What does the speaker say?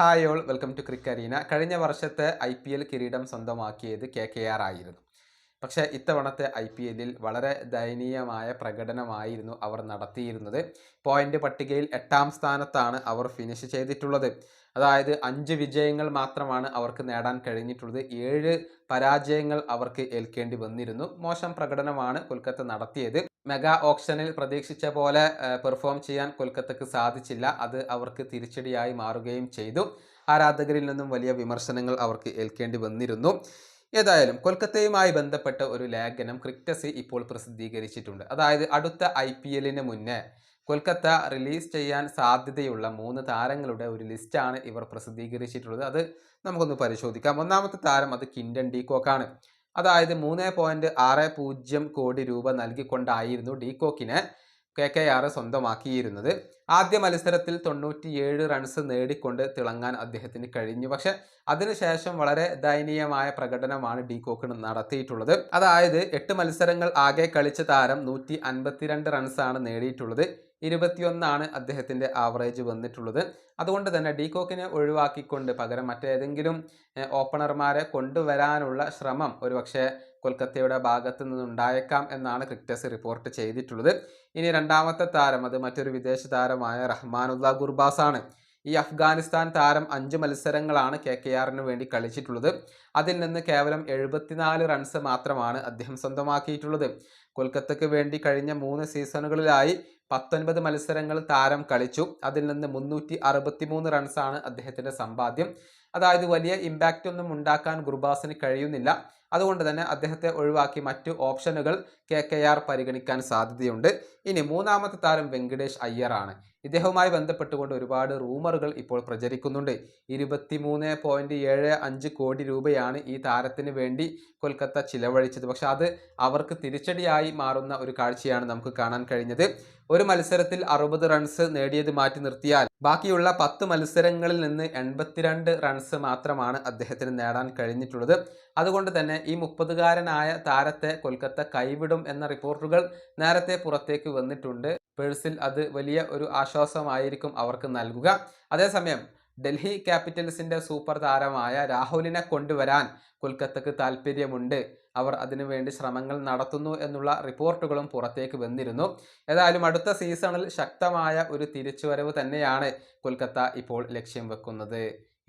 Hi all welcome to crick arena. കഴിഞ്ഞ വർഷത്തെ I P L കിരീടം സ്വന്തമാക്കിയത് കെ കെ ആർ ആയിരുന്നു. പക്ഷേ ഇത്തവണത്തെ ഐ പി എല്ലിൽ വളരെ ദയനീയമായ പ്രകടനമായിരുന്നു അവർ നടത്തിയിരുന്നത്. പോയിന്റ് പട്ടികയിൽ എട്ടാം സ്ഥാനത്താണ് അവർ ഫിനിഷ് ചെയ്തിട്ടുള്ളത്. അതായത് അഞ്ച് വിജയങ്ങൾ മാത്രമാണ് അവർക്ക് നേടാൻ കഴിഞ്ഞിട്ടുള്ളത്. ഏഴ് പരാജയങ്ങൾ അവർക്ക് ഏൽക്കേണ്ടി വന്നിരുന്നു. മോശം പ്രകടനമാണ് കൊൽക്കത്ത നടത്തിയത്. മെഗാ ഓപ്ഷനിൽ പ്രതീക്ഷിച്ച പോലെ പെർഫോം ചെയ്യാൻ കൊൽക്കത്തക്ക് സാധിച്ചില്ല. അത് അവർക്ക് തിരിച്ചടിയായി മാറുകയും ചെയ്തു. ആരാധകരിൽ നിന്നും വലിയ വിമർശനങ്ങൾ അവർക്ക് ഏൽക്കേണ്ടി വന്നിരുന്നു. ഏതായാലും കൊൽക്കത്തയുമായി ബന്ധപ്പെട്ട ഒരു ലേഖനം ക്രിക്കസി ഇപ്പോൾ പ്രസിദ്ധീകരിച്ചിട്ടുണ്ട്. അതായത് അടുത്ത ഐ പി എല്ലിന് മുന്നേ കൊൽക്കത്ത റിലീസ് ചെയ്യാൻ സാധ്യതയുള്ള മൂന്ന് താരങ്ങളുടെ ഒരു ലിസ്റ്റാണ് ഇവർ പ്രസിദ്ധീകരിച്ചിട്ടുള്ളത്. അത് നമുക്കൊന്ന് പരിശോധിക്കാം. ഒന്നാമത്തെ താരം അത് കിൻഡൻ ഡീകോക്കാണ്. അതായത് മൂന്ന് പോയിന്റ് ആറ് പൂജ്യം കോടി രൂപ നൽകിക്കൊണ്ടായിരുന്നു ഡീകോക്കിനെ കെ കെ ആർ സ്വന്തമാക്കിയിരുന്നത്. ആദ്യ മത്സരത്തിൽ തൊണ്ണൂറ്റിയേഴ് റൺസ് നേടിക്കൊണ്ട് തിളങ്ങാൻ അദ്ദേഹത്തിന് കഴിഞ്ഞു. പക്ഷെ അതിനുശേഷം വളരെ ദയനീയമായ പ്രകടനമാണ് ഡി കോക്കിന് നടത്തിയിട്ടുള്ളത്. അതായത് എട്ട് മത്സരങ്ങൾ ആകെ കളിച്ച താരം നൂറ്റി അൻപത്തിരണ്ട് റൺസാണ് നേടിയിട്ടുള്ളത്. ഇരുപത്തിയൊന്നാണ് അദ്ദേഹത്തിന്റെ ആവറേജ് വന്നിട്ടുള്ളത്. അതുകൊണ്ട് തന്നെ ഡീകോക്കിനെ ഒഴിവാക്കിക്കൊണ്ട് പകരം മറ്റേതെങ്കിലും ഓപ്പണർമാരെ കൊണ്ടുവരാനുള്ള ശ്രമം ഒരുപക്ഷെ കൊൽക്കത്തയുടെ ഭാഗത്തു നിന്നുണ്ടായേക്കാം എന്നാണ് ക്രിക്കറ്റസ് റിപ്പോർട്ട് ചെയ്തിട്ടുള്ളത്. ഇനി രണ്ടാമത്തെ താരം അത് മറ്റൊരു വിദേശ താരമായ റഹ്മാനുല്ല ഗുർബാസ് ആണ് ഈ അഫ്ഗാനിസ്ഥാൻ താരം അഞ്ച് മത്സരങ്ങളാണ് കെ കെ ആറിന് വേണ്ടി കളിച്ചിട്ടുള്ളത്. അതിൽ നിന്ന് കേവലം എഴുപത്തിനാല് റൺസ് മാത്രമാണ് അദ്ദേഹം സ്വന്തമാക്കിയിട്ടുള്ളത്. കൊൽക്കത്തയ്ക്ക് വേണ്ടി കഴിഞ്ഞ മൂന്ന് സീസണുകളിലായി പത്തൊൻപത് മത്സരങ്ങൾ താരം കളിച്ചു. അതിൽ നിന്ന് മുന്നൂറ്റി അറുപത്തി മൂന്ന് റൺസാണ് അദ്ദേഹത്തിന്റെ സമ്പാദ്യം. അതായത് വലിയ ഇമ്പാക്റ്റ് ഒന്നും ഉണ്ടാക്കാൻ ഗുർബാസിന് കഴിയുന്നില്ല. അതുകൊണ്ട് തന്നെ അദ്ദേഹത്തെ ഒഴിവാക്കി മറ്റു ഓപ്ഷനുകൾ കെ കെ ആർ പരിഗണിക്കാൻ സാധ്യതയുണ്ട്. ഇനി മൂന്നാമത്തെ താരം വെങ്കടേഷ് അയ്യറാണ്. ഇദ്ദേഹവുമായി ബന്ധപ്പെട്ടുകൊണ്ട് ഒരുപാട് റൂമറുകൾ ഇപ്പോൾ പ്രചരിക്കുന്നുണ്ട്. ഇരുപത്തി മൂന്ന് പോയിന്റ് ഏഴ് അഞ്ച് കോടി രൂപയാണ് ഈ താരത്തിന് വേണ്ടി കൊൽക്കത്ത ചിലവഴിച്ചത്. പക്ഷെ അത് അവർക്ക് തിരിച്ചടിയായി മാറുന്ന ഒരു കാഴ്ചയാണ് നമുക്ക് കാണാൻ കഴിഞ്ഞത്. ഒരു മത്സരത്തിൽ അറുപത് റൺസ് നേടിയത് മാറ്റി നിർത്തിയാൽ ബാക്കിയുള്ള പത്ത് മത്സരങ്ങളിൽ നിന്ന് എൺപത്തിരണ്ട് റൺസ് മാത്രമാണ് അദ്ദേഹത്തിന് നേടാൻ കഴിഞ്ഞിട്ടുള്ളത്. അതുകൊണ്ട് തന്നെ ഈ മുപ്പതുകാരനായ താരത്തെ കൊൽക്കത്ത കൈവിടും എന്ന റിപ്പോർട്ടുകൾ നേരത്തെ പുറത്തേക്ക് വന്നിട്ടുണ്ട്. പേഴ്സിൽ അത് വലിയ ഒരു ആശ്വാസമായിരിക്കും അവർക്ക് നൽകുക. അതേസമയം ഡൽഹി ക്യാപിറ്റൽസിന്റെ സൂപ്പർ താരമായ രാഹുലിനെ കൊണ്ടുവരാൻ കൊൽക്കത്തക്ക് താല്പര്യമുണ്ട് അവർ അതിനുവേണ്ടി ശ്രമങ്ങൾ നടത്തുന്നു എന്നുള്ള റിപ്പോർട്ടുകളും പുറത്തേക്ക് വന്നിരുന്നു. ഏതായാലും അടുത്ത സീസണിൽ ശക്തമായ ഒരു തിരിച്ചുവരവ് തന്നെയാണ് കൊൽക്കത്ത ഇപ്പോൾ ലക്ഷ്യം വെക്കുന്നത്.